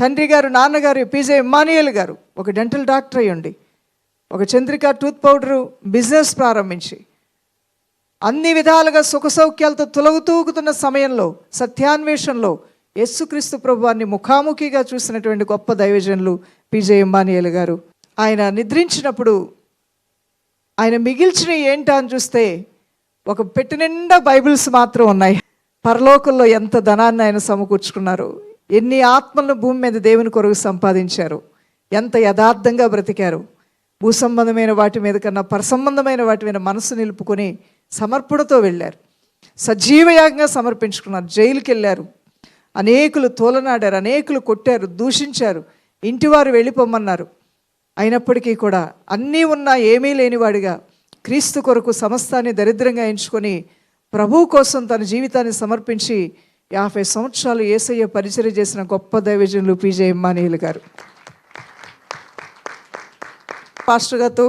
తండ్రి గారు నాన్నగారు పీజే ఇమ్మానియల్ గారు ఒక డెంటల్ డాక్టర్ అయ్యండి ఒక చంద్రిక టూత్ పౌడరు బిజినెస్ ప్రారంభించి అన్ని విధాలుగా సుఖ సౌఖ్యాలతో తొలగుతూగుతున్న సమయంలో సత్యాన్వేషణలో యస్సుక్రీస్తు ప్రభువాన్ని ముఖాముఖిగా చూసినటువంటి గొప్ప దైవజనులు పిజే ఇమ్మానియల్ గారు. ఆయన నిద్రించినప్పుడు ఆయన మిగిల్చిన ఏంటా అని చూస్తే ఒక పెట్టినిండా బైబిల్స్ మాత్రం ఉన్నాయి. పరలోకంలో ఎంత ధనాన్ని ఆయన సమకూర్చుకున్నారు. ఎన్ని ఆత్మలను భూమి మీద దేవుని కొరకు సంపాదించారు? ఎంత యథార్థంగా బ్రతికారు? భూసంబంధమైన వాటి మీద కన్నా పరసంబంధమైన వాటి మీద మనసు నిలుపుకొని సమర్పణతో వెళ్ళారు. సజీవయాగంగా సమర్పించుకున్నారు. జైలుకి వెళ్ళారు. అనేకులు తోలనాడారు అనేకులు కొట్టారు దూషించారు. ఇంటివారు వెళ్ళిపోమన్నారు. అయినప్పటికీ కూడా అన్నీ ఉన్నా ఏమీ లేనివాడిగా క్రీస్తు కొరకు సమస్తాన్ని దరిద్రంగా ఎంచుకొని ప్రభువు కోసం తన జీవితాన్ని సమర్పించి యాభై సంవత్సరాలు ఏసయ్య పరిచయం చేసిన గొప్ప దైవజనులు పీజే ఇమ్మానీయులు గారు. పాస్టర్ గారితో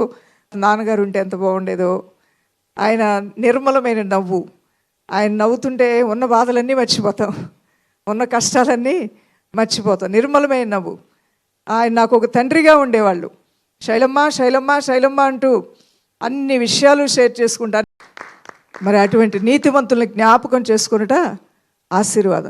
నాన్నగారు ఉంటే ఎంత బాగుండేదో ఆయన నిర్మలమైన నవ్వు ఆయన నవ్వుతుంటే ఉన్న బాధలన్నీ మర్చిపోతాం ఉన్న కష్టాలన్నీ మర్చిపోతాం నిర్మలమైన నవ్వు. ఆయన నాకు ఒక తండ్రిగా ఉండేవాళ్ళు. శైలమ్మ శైలమ్మ శైలమ్మ అంటూ అన్ని విషయాలు షేర్ చేసుకుంటారు మరి అటువంటి నీతివంతుల్ని జ్ఞాపకం చేసుకున్నట ಆಶೀರ್ವಾದ.